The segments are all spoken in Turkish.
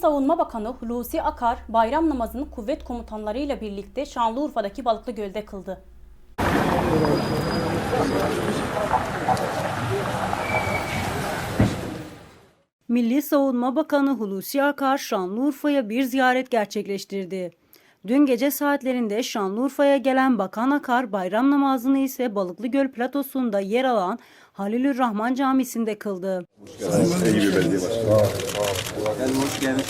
Savunma Bakanı Hulusi Akar bayram namazını kuvvet komutanlarıyla birlikte Şanlıurfa'daki Balıklı Göl'de kıldı. Milli Savunma Bakanı Hulusi Akar Şanlıurfa'ya bir ziyaret gerçekleştirdi. Dün gece saatlerinde Şanlıurfa'ya gelen Bakan Akar bayram namazını ise Balıklı Göl platosunda yer alan Halilür Rahman Camisi'nde kıldı. Bir belediye başkanı. Yani hoş geldiniz.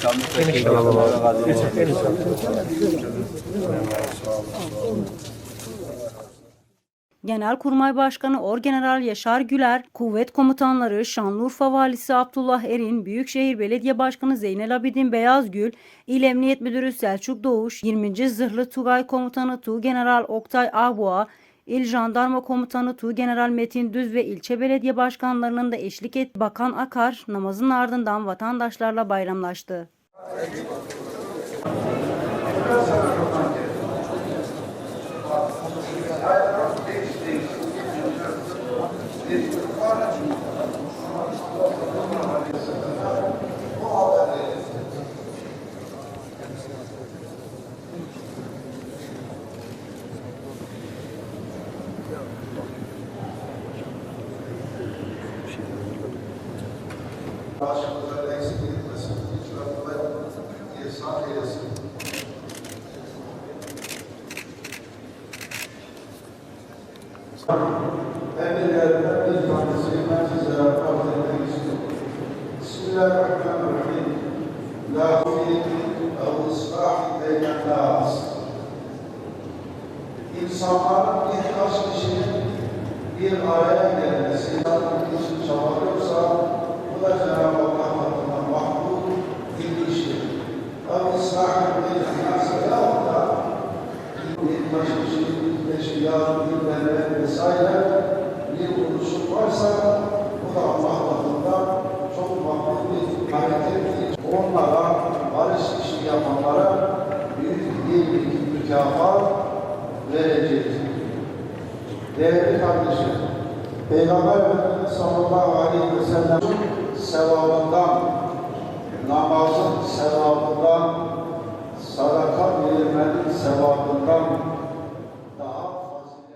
Genelkurmay Başkanı Orgeneral Yaşar Güler, kuvvet komutanları Şanlıurfa Valisi Abdullah Erin, Büyükşehir Belediye Başkanı Zeynel Abidin Beyazgül, İl Emniyet Müdürü Selçuk Doğuş, 20. Zırhlı Tugay Komutanı Tuğgeneral Oktay Ağboğa, İl Jandarma Komutanı Tuğgeneral Metin Düz ve ilçe belediye başkanlarının da eşlik et Bakan Akar namazın ardından vatandaşlarla bayramlaştı. Başımızdan eksik İnsanların birkaç kişinin bir araya gelmesi, insanın için çabalıyorsa, bu da Cenab-ı vesaire bir oluşum varsa bu da Allah tarafından çok makbul bir harekettir. Onlara barış işi yapanlara büyük bir mükafat verecek. Değerli kardeşim, Peygamber Efendimiz sallallahu aleyhi ve sellem sevabından, namazın sevabından, sadaka verilmenin sevabından